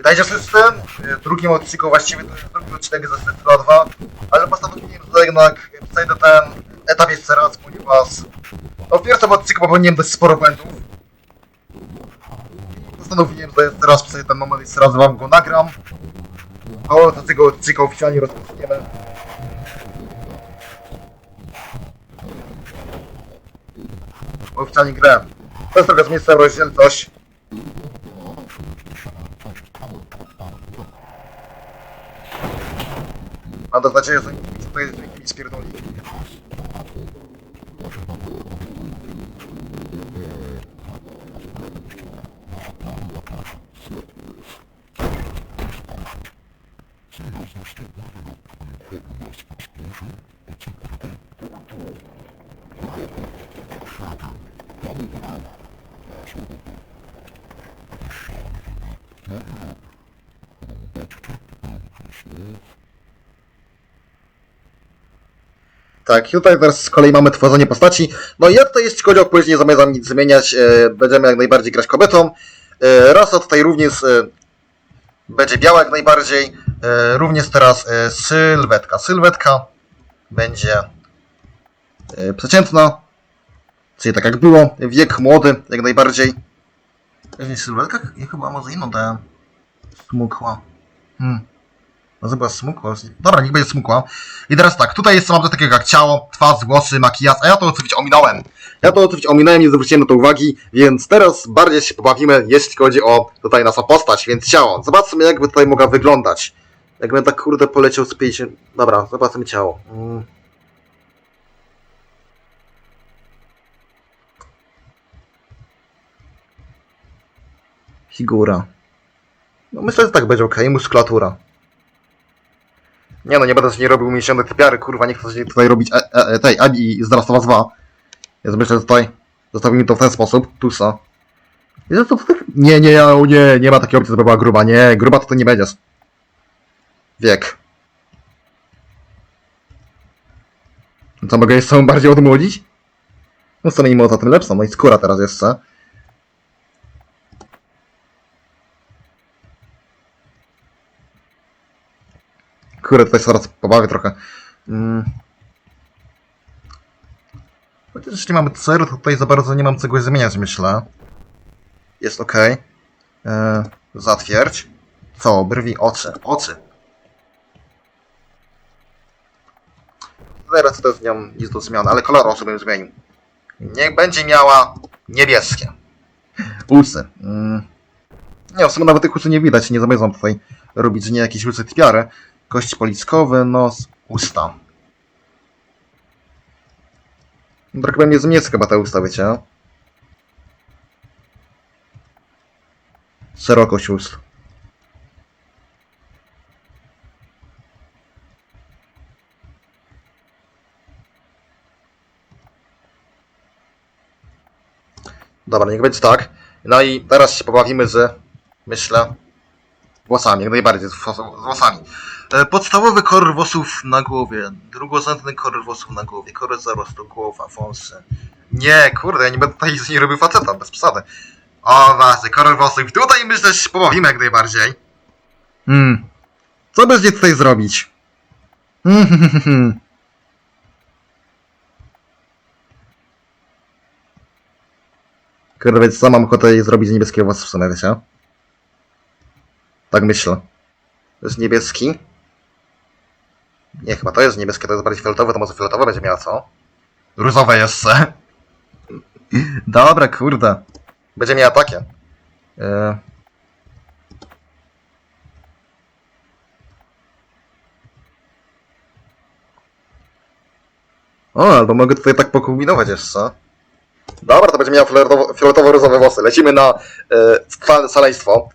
Witajcie system. W drugim odcinku właściwie to jest drugi odcinek ze Scentra 2, ale postanowiłem, że jednak przejdę ten etap jeszcze raz, ponieważ no, w pierwszym odcinku popełniłem dość sporo błędów. Postanowiłem, że jeszcze raz przejdę ten moment, jeszcze raz wam go nagram. A od tego odcinka oficjalnie rozpoczniemy. Oficjalnie grę. To jest trochę z miejsca rozdzielczość. Mam do nadzieję, że nic Tak, tutaj teraz z kolei mamy tworzenie postaci. No i ja tutaj jeśli chodzi o płeć nie zamierzam nic zmieniać, e, będziemy jak najbardziej grać kobietą. E, rasa tutaj również e, będzie biała jak najbardziej. Również teraz sylwetka. Sylwetka będzie przeciętna, czyli tak jak było, wiek młody jak najbardziej. Sylwetka? Ja chyba może inną dałem. Smukła. Hmm. No chyba smukła. Dobra, niech będzie smukła. I teraz tak, tutaj jest mam coś takiego jak ciało, twarz, włosy, makijaż, a ja to oczywiście ominąłem. Ja to oczywiście ominąłem, nie zwróciłem na to uwagi, więc teraz bardziej się pobawimy, jeśli chodzi o tutaj naszą postać, więc ciało. Zobaczmy jakby tutaj mogła wyglądać. Jakbym tak kurde poleciał z 50... Dobra, zobaczmy ciało. Mm. Figura. No myślę, że tak będzie ok, muskulatura. Nie no, nie będę z niej robił miesiączek typiary, kurwa, nie chcę się tutaj robić e, e, e, tej Abi z Drastowa 2. Więc myślę, tutaj zostawimy to w ten sposób, tusa. I to, to, to, nie, nie, o nie, nie ma takiej opcji, żeby była gruba, nie, gruba to ty nie będziesz. Wiek. Co, mogę jeszcze bardziej odmłodzić? No co mimo za tym lepsza, no i skóra teraz jeszcze. Kurde, tutaj zaraz pobawię trochę. Mm. Chociaż jeśli mamy zero, to tutaj za bardzo nie mam czego zmieniać, myślę. Jest ok. Eee, zatwierdź. Co? Brwi, oczy. Oczy. Teraz to z nią nic do zmiany, ale kolor oczy bym zmienił. Niech będzie miała niebieskie. Usy. Mm. Nie, w sumie nawet tych usy nie widać, nie zamierzam tutaj robić z niej jakieś usy typiary. Kości policzkowe, nos, usta. No, Trochę mnie zmiec chyba te usta, wiecie? Szerokość ust. Dobra, niech będzie tak. No i teraz się pobawimy z, myślę, włosami, jak najbardziej z, z włosami. E, Podstawowy kolor włosów na głowie, drugorzędny kolor włosów na głowie, kolor zarostu, głowa, wąsy. Nie, kurde, ja nie będę tutaj z niej robił faceta, bez przesady. O, właśnie, kolor włosów. Tutaj myślę, że się pobawimy jak najbardziej. Hmm. Co będzie tutaj zrobić? Hmm, hmm, hmm, hmm. Kurde, więc co mam ochotę zrobić z niebieskiego włosy w sumie, wiecie? Tak myślę. To jest niebieski. Nie, chyba to jest niebieskie, to jest bardziej fioletowe, to może fioletowe będzie miała, co? Różowe jeszcze. Dobra, kurde. Będzie miała takie. E... O, albo mogę tutaj tak pokombinować jeszcze. Dobra, to będzie miała fioletowo- fioletowo-różowe włosy. Lecimy na sal- szaleństwo.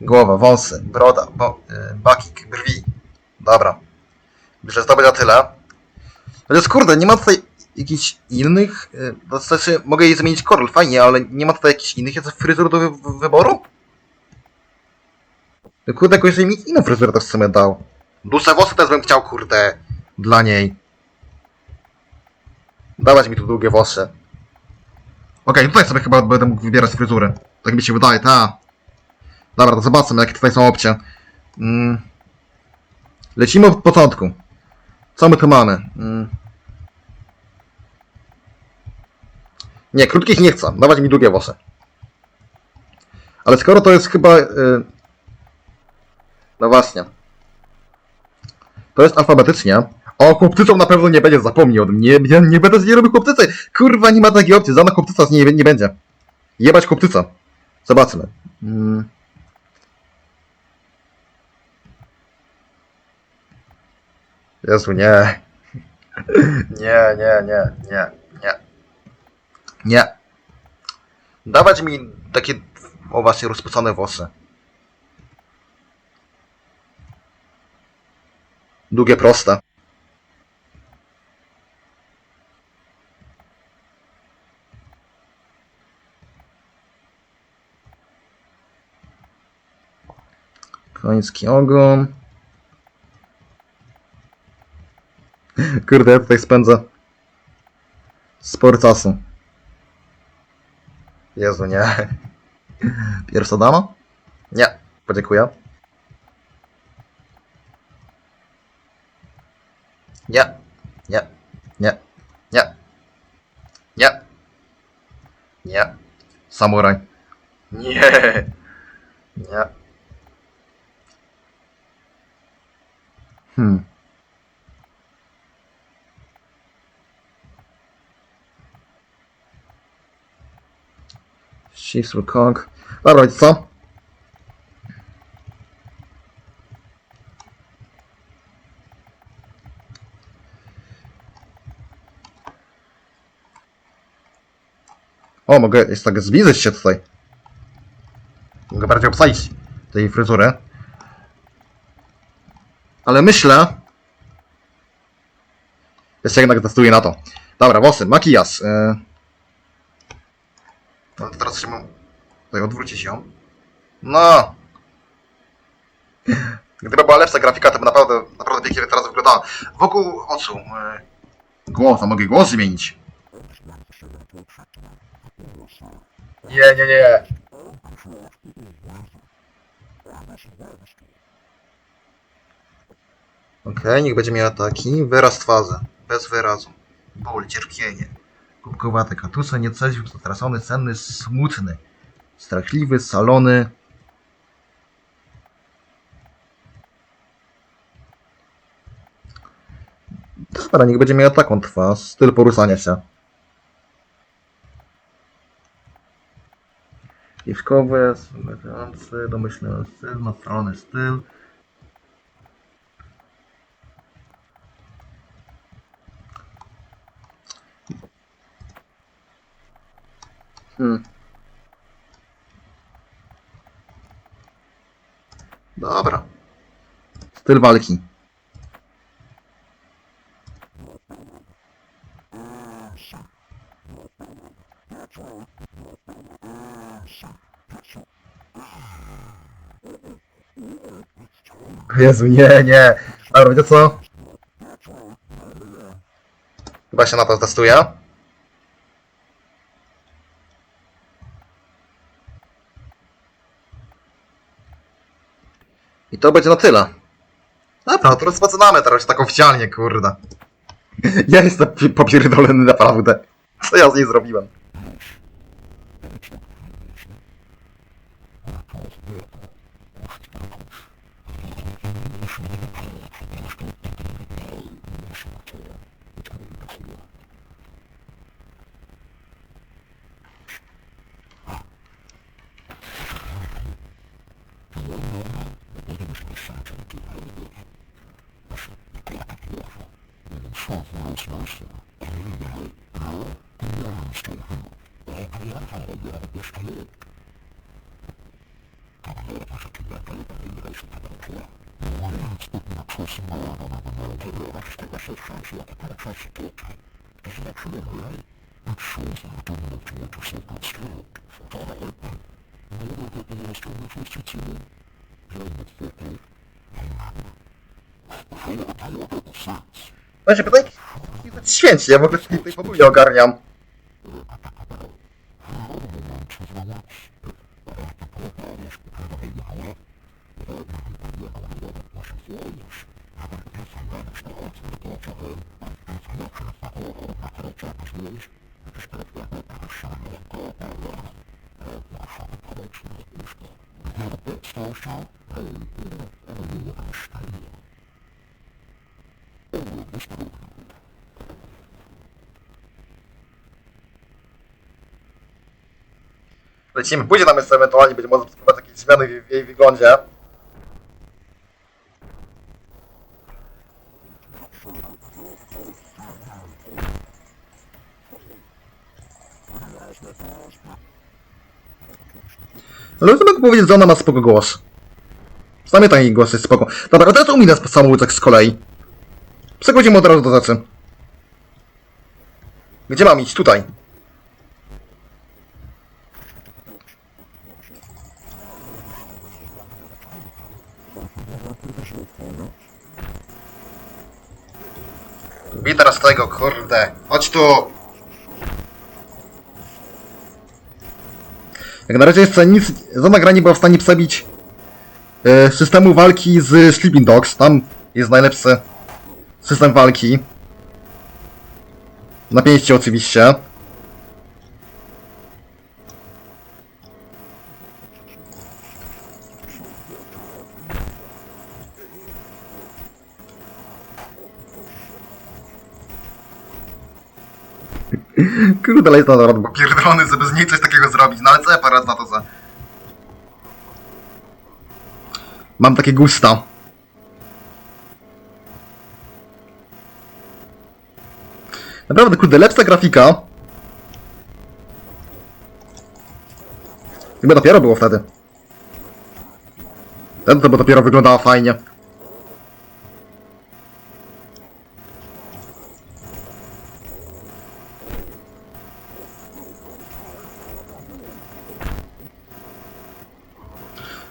Głowa, wąsy, broda, bo, y, bakik, brwi. Dobra. Myślę, że to będzie tyle. Chociaż kurde, nie ma tutaj jakichś innych... Y, to znaczy, mogę jej zmienić kolor, fajnie, ale nie ma tutaj jakichś innych jest fryzur do wy wy- wyboru? No Kurde, jakoś mi inną fryzurę też w sumie dał. Dłuższe włosy też bym chciał, kurde, dla niej. Dawać mi tu długie włosy. Okej, tutaj sobie chyba będę mógł wybierać fryzurę. Tak mi się wydaje, ta. Dobra, to zobaczmy, jakie tutaj są opcje. Mm. Lecimy od początku. Co my tu mamy? Mm. Nie, krótkich nie chcę. Dawać mi długie włosy. Ale skoro to jest chyba... y, No właśnie. To jest alfabetycznie. O, chłopcycą na pewno nie będzie, tym. Nie, nie, nie będę z niej robił chłopcycy. Kurwa, nie ma takiej opcji. Żadna chłopcyca z niej nie będzie. Jebać chłopcyca. Zobaczmy. Mm. Jezu, nie. Nie, nie, nie, nie, nie. Nie. Dawać mi takie, o właśnie, rozpuszczone włosy. Długie, proste. Koński ogon. Kurde, ja tutaj spędzę sporo czasu. Jezu, nie. Pierwsza dama? Nie, podziękuję. Nie, nie, nie, nie, nie, nie. Samuraj. Nie, nie. Hmm. Chiefs Kong. Dobra, wiecie co? O, mogę jest tak zbliżyć się tutaj. Mogę bardziej obsadzić tej fryzury. Ale myślę... Jeszcze jednak testuję na to. Dobra, włosy, makijaż. Yy... To teraz się mam... Tutaj odwrócić ją. No! Gdyby była lepsza grafika, to by naprawdę, naprawdę pięknie teraz wyglądała. Wokół oczu. Yy... Głos, a mogę głos zmienić. Nie, nie, nie. Okej, niech będzie miała taki wyraz twarzy, bez wyrazu. Ból, cierpienie. Kubkowate katusze, nietrzeźwy, zatracony, senny, smutny. Strachliwy, salony. Dobra, niech będzie miała taką twarz, styl poruszania się. Smykający, domyślny styl, nastrojony styl. Hmm. Dobra. Styl walki. Jezu, nie, nie. Dobra, wiecie co? Chyba się na to testuję. I to będzie na tyle. Dobra, to rozpoczynamy teraz tak oficjalnie, kurde. Ja jestem pi- popierdolony naprawdę. Co ja z niej zrobiłem? Schwarzmannstraße. Einmal, nur die Armstufen. Aber wir haben ja gestrebt. Da haben wir fast die Wette über den Rest der Natur. Nur jetzt mit einer großen Mauer und einer Mauer. Die Rest der Rest der Schanze hat eine große Tote. Das ist natürlich ein Leid. Und so sind die Mutter mit der Superstraat. Von da hört man. Nur wird die Rest der Rest der Zinnen. Ja, mit Vettel. Ein Mann. Ich habe keine Urteile über den Satz. Znaczy, pytaj, święć, ja w ogóle tutaj w ogóle nie ogarniam. Social, Lecimy, później nam jeszcze ewentualnie będzie można spróbować jakieś zmiany w, w jej wyglądzie. Ale co mogę powiedzieć, że ona ma spoko głos. Przynajmniej jej głos jest spoko. Dobra, teraz uminę samolótek z kolei. Przechodzimy od razu do rzeczy. Gdzie mam iść? Tutaj. I teraz tego, kurde. Chodź tu! Jak na razie jeszcze nic, żadna gra nie była w stanie przebić e, systemu walki z Sleeping Dogs. Tam jest najlepszy system walki. Na pięści oczywiście. Kurde, jest na bo pierdolony, żeby z niej coś takiego zrobić. No ale co ja poradzę na to za... Mam takie gusta. Naprawdę, kurde, lepsza grafika. Chyba dopiero było wtedy. Wtedy to by dopiero wyglądała fajnie.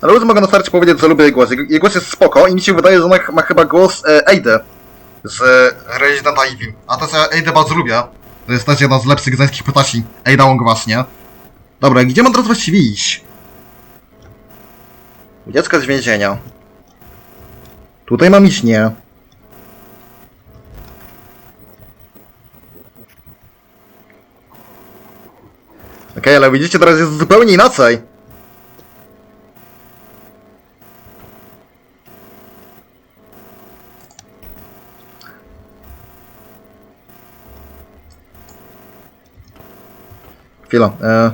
Ale już mogę na starcie powiedzieć, że lubię jej głos. Jej głos jest spoko i mi się wydaje, że ona ma chyba głos e, z e, Resident Evil. A to co Eide bardzo lubię. To jest też jedna z lepszych gdańskich postaci. Eida Wong właśnie. Dobra, gdzie mam teraz właściwie iść? Dziecko z więzienia. Tutaj mam iść, nie. Okej, ale widzicie, teraz jest zupełnie inaczej. Chwila. E...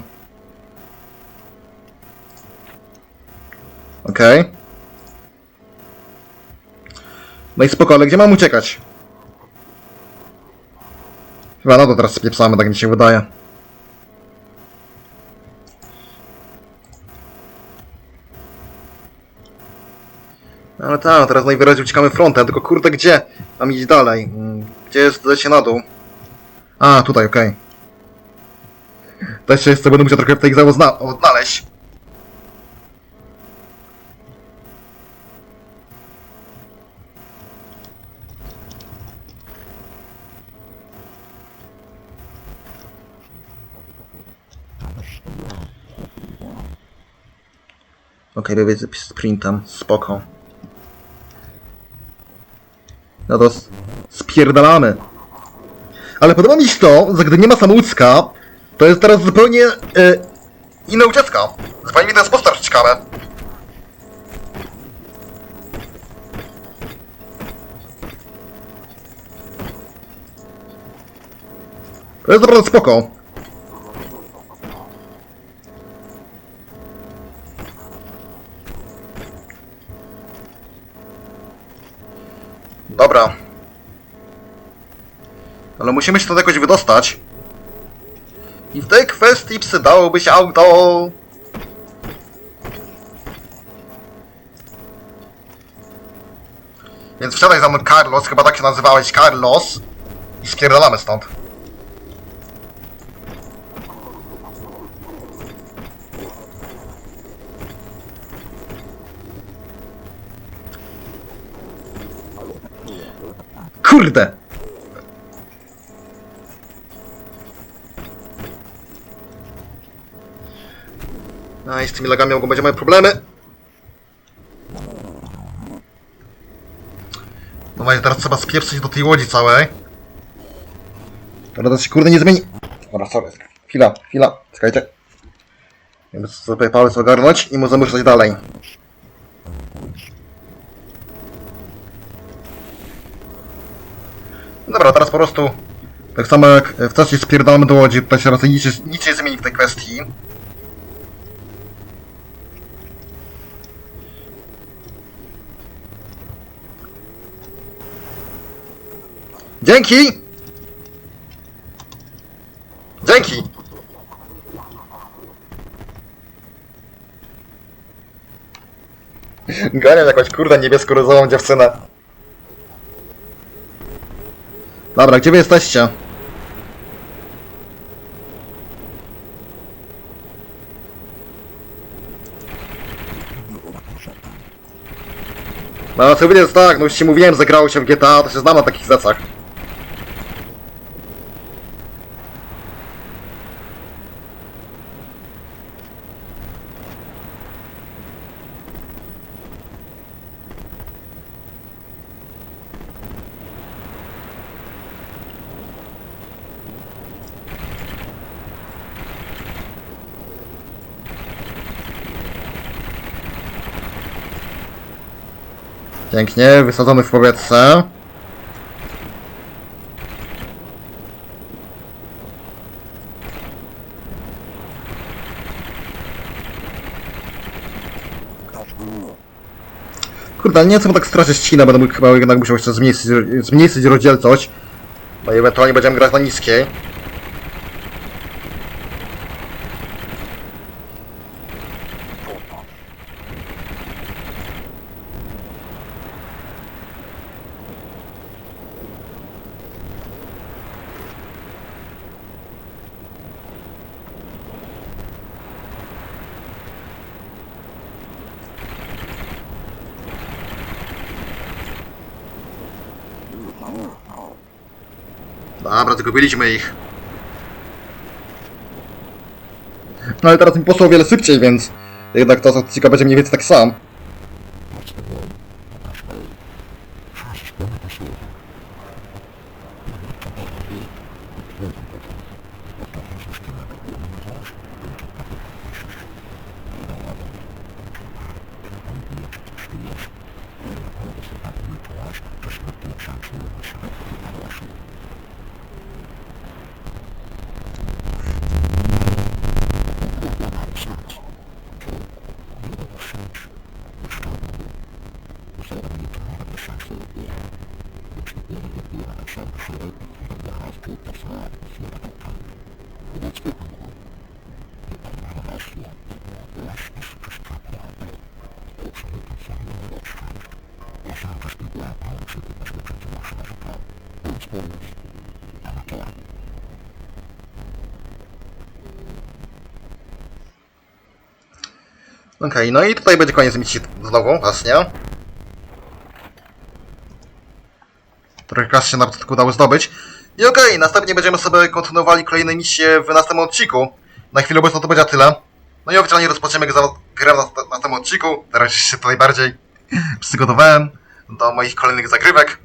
Okej. No i spoko, ale gdzie mam uciekać? Chyba no to teraz spieprzamy, tak mi się wydaje. Ale tak, teraz najwyraźniej uciekamy frontem, tylko kurde gdzie? Mam iść dalej. Mm, Gdzie jest zejście na dół? A, tutaj, okej. Też się jeszcze będę musiał trochę tej odna- odnaleźć. Okej, okay, z sprintem, spoko. No to spierdalamy. Ale podoba mi się to, że gdy nie ma samoucka, to jest teraz zupełnie e, inna ucieczka. Zupełnie ten sposób ciekawe. To jest naprawdę spoko. Dobra. Ale musimy się stąd jakoś wydostać. I w tej kwestii przydałoby się auto. Więc wsiadaj za mną Carlos, chyba tak się nazywałeś Carlos. I spierdalamy stąd. Kurde! No i z tymi lagami mogą być moje problemy. No właśnie, teraz trzeba spieprzyć do tej łodzi całej. Teraz się kurde nie zmieni. Dobra, sorry. Chwila, chwila, czekajcie. Więc sobie Paulus ogarnąć i możemy ruszać dalej. Dobra, teraz po prostu tak samo jak wcześniej spierdalamy do łodzi, tutaj się raczej nic, nic nie zmieni w tej kwestii. Dzięki! Dzięki! Ganiam jakąś kurde niebiesko-różową dziewczynę. Dobra, gdzie wy jesteście? No, to jest tak, no już ci mówiłem, zagrało się w GTA, to się znam na takich zacach. Pięknie, wysadzony w powietrze. Kurde, nie chcę tak strasznie ścinę, będę chyba jednak musiał jeszcze zmniejszyć, zmniejszyć rozdzielczość. I ewentualnie będziemy grać na niskiej. Dobra, tylko byliśmy ich. No ale teraz mi poszło o wiele szybciej, więc jednak ta statystyka będzie mniej więcej tak sam. Okej, no i tutaj będzie koniec misji znowu, właśnie. Trochę kas się na początku udało zdobyć. I okej, następnie będziemy sobie kontynuowali kolejne misje w następnym odcinku. Na chwilę obecną to będzie tyle. No i oficjalnie rozpoczniemy grę na, na tym odcinku. Teraz się tutaj bardziej przygotowałem do moich kolejnych zagrywek.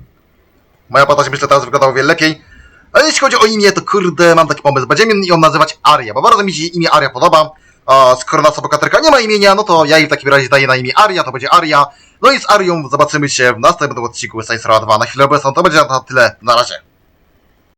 Moja postać myślę teraz wygląda o wiele lepiej. Ale jeśli chodzi o imię, to kurde, mam taki pomysł. Będziemy ją nazywać Aria, bo bardzo mi się imię Aria podoba. A skoro nasza bohaterka nie ma imienia, no to ja jej w takim razie daję na imię Aria, to będzie Aria. No i z Arią zobaczymy się w następnym odcinku Saints Row 2. Na chwilę obecną to będzie na tyle. Na razie.